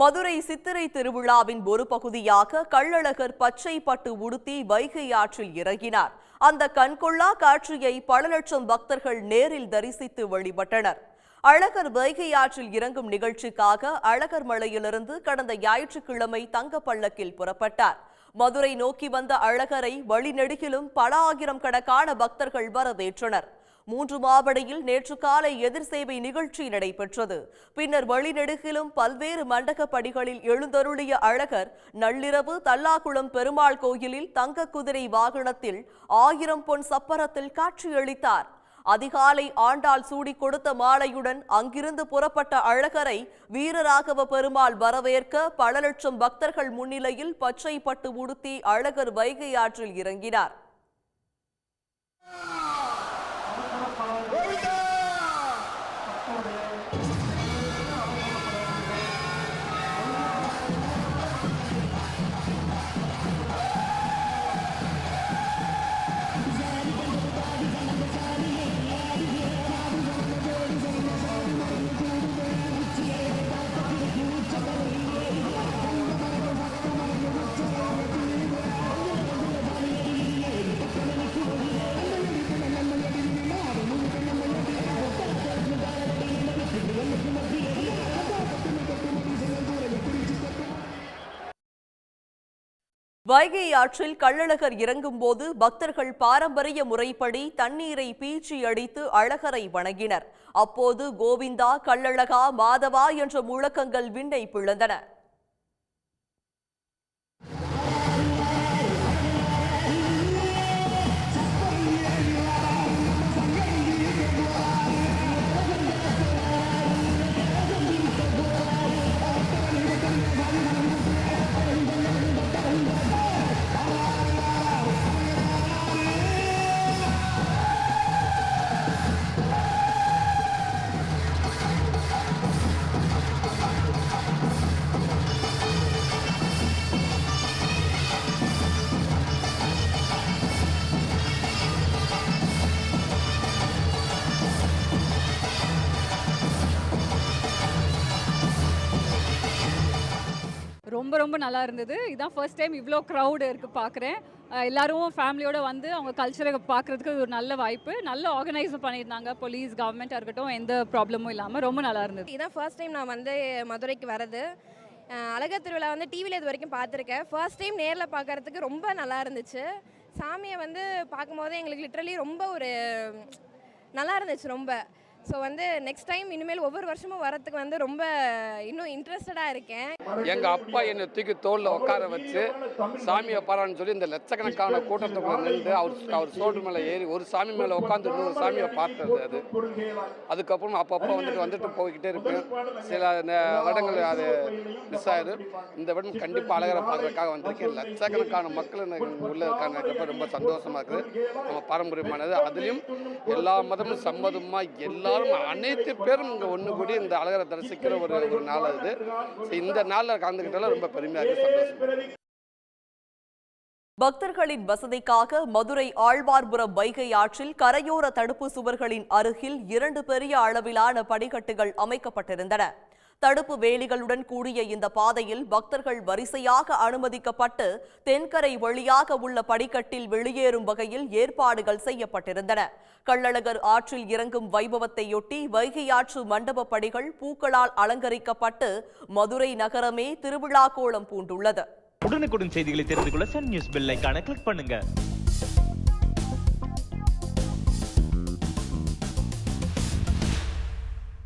மதுரை சித்திரை திருவிழாவின் ஒரு பகுதியாக கள்ளழகர் பச்சை பட்டு உடுத்தி வைகை ஆற்றில் இறங்கினார். அந்த கண்கொள்ளா காட்சியை பல லட்சம் பக்தர்கள் நேரில் தரிசித்து வழிபட்டனர். அழகர் வைகை ஆற்றில் இறங்கும் நிகழ்ச்சிக்காக அழகர் மலையிலிருந்து கடந்த ஞாயிற்றுக்கிழமை தங்க பள்ளக்கில் புறப்பட்டார். மதுரை நோக்கி வந்த அழகரை வழிநெடுகிலும் பல ஆயிரம் கணக்கான பக்தர்கள் வரவேற்றனர். மூன்று மாவடியில் நேற்று காலை எதிர் சேவை நிகழ்ச்சி நடைபெற்றது. பின்னர் வழிநெடுகிலும் பல்வேறு மண்டக படிகளில் எழுந்தருளிய அழகர் நள்ளிரவு தல்லாகுளம் பெருமாள் கோயிலில் தங்க குதிரை வாகனத்தில் ஆயிரம் பொன் சப்பரத்தில் காட்சியளித்தார். அதிகாலை ஆண்டாள் சூடி கொடுத்த மாலையுடன் அங்கிருந்து புறப்பட்ட அழகரை வீரராகவ பெருமாள் வரவேற்க பல லட்சம் பக்தர்கள் முன்னிலையில் பச்சை பட்டு உடுத்தி அழகர் வைகை ஆற்றில் இறங்கினார். வைகை ஆற்றில் கள்ளழகர் இறங்கும்போது பக்தர்கள் பாரம்பரிய முறைப்படி தண்ணீரை பீச்சி அடித்து அழகரை வணங்கினர். அப்போது கோவிந்தா கள்ளழகா மாதவா என்ற முழக்கங்கள் விண்ணை பிளந்தன. ரொம்ப ரொம்ப நல்லா இருந்தது. இதான் ஃபர்ஸ்ட் டைம் இவ்வளோ க்ரௌடு இருக்குது பார்க்குறேன் எல்லாரும் ஃபேமிலியோட வந்து அவங்க கல்ச்சரை பார்க்குறதுக்கு ஒரு நல்ல வாய்ப்பு. நல்ல ஆர்கனைஸ் பண்ணியிருந்தாங்க. போலீஸ் கவர்மெண்ட்டாக இருக்கட்டும் எந்த ப்ராப்ளமும் இல்லாமல் ரொம்ப நல்லா இருந்தது. இதான் ஃபர்ஸ்ட் டைம் நான் வந்து மதுரைக்கு வரது. அழகர் திருவிழா வந்து டிவியில் இது வரைக்கும் பார்த்துருக்கேன். ஃபர்ஸ்ட் டைம் நேரில் பார்க்கறதுக்கு ரொம்ப நல்லா இருந்துச்சு. சாமியை வந்து பார்க்கும்போது எங்களுக்கு லிட்ரலி ரொம்ப ஒரு நல்லா இருந்துச்சு ரொம்ப. ஸோ வந்து நெக்ஸ்ட் டைம் இனிமேல் ஒவ்வொரு வருஷமும் வரத்துக்கு வந்து ரொம்ப இன்னும் இன்ட்ரெஸ்டடாக இருக்கேன். எங்கள் அப்பா என்னை தூக்கி தோளில் உட்கார வச்சு சாமியை பாரான்னு சொல்லி இந்த லட்சக்கணக்கான கூட்டத்துக்குள்ள நின்று அவர் அவர் சோடு மேலே ஏறி ஒரு சாமி மேலே உட்காந்து ஒரு சாமியை பார்த்தது அது. அதுக்கப்புறம் அப்பப்போ வந்துட்டு வந்துட்டு போய்கிட்டே இருப்பேன். சில வருடங்கள் அது மிஸ் ஆயிடும் இந்த வருடம் கண்டிப்பாக அழகரை பார்க்கறதுக்காக வந்திருக்கேன். லட்சக்கணக்கான மக்கள் எனக்கு உள்ள இருக்காங்க. ரொம்ப சந்தோஷமாக இருக்குது நம்ம பாரம்பரியமானது. அதுலேயும் எல்லா மதமும் சம்மதமாக எல்லா இருந்தாலும் அனைத்து பேரும் இங்கே ஒன்று கூடி இந்த அழகரை தரிசிக்கிற ஒரு ஒரு நாள் அது. இந்த நாளில் கலந்துக்கிட்டாலும் ரொம்ப பெருமையாக இருக்கு சந்தோஷம் பக்தர்களின் வசதிக்காக மதுரை ஆழ்வார்புரம் வைகை ஆற்றில் கரையோர தடுப்பு சுவர்களின் அருகில் இரண்டு பெரிய அளவிலான படிக்கட்டுகள் அமைக்கப்பட்டிருந்தன. தடுப்பு வேலிகளுடன் கூடிய இந்த பாதையில் பக்தர்கள் வரிசையாக அனுமதிக்கப்பட்டு தென்கரை வழியாக உள்ள படிக்கட்டில் வெளியேறும் வகையில் ஏற்பாடுகள் செய்யப்பட்டிருந்தன. கள்ளழகர் ஆற்றில் இறங்கும் வைபவத்தையொட்டி வைகை ஆற்று மண்டப படிகள் பூக்களால் அலங்கரிக்கப்பட்டு மதுரை நகரமே திருவிழா கோலம் பூண்டுள்ளது. உடனுக்குடன் செய்திகளை தெரிந்து கொள்ள சன் நியூஸ் பெல்லைக்கான கிளிக் பண்ணுங்க.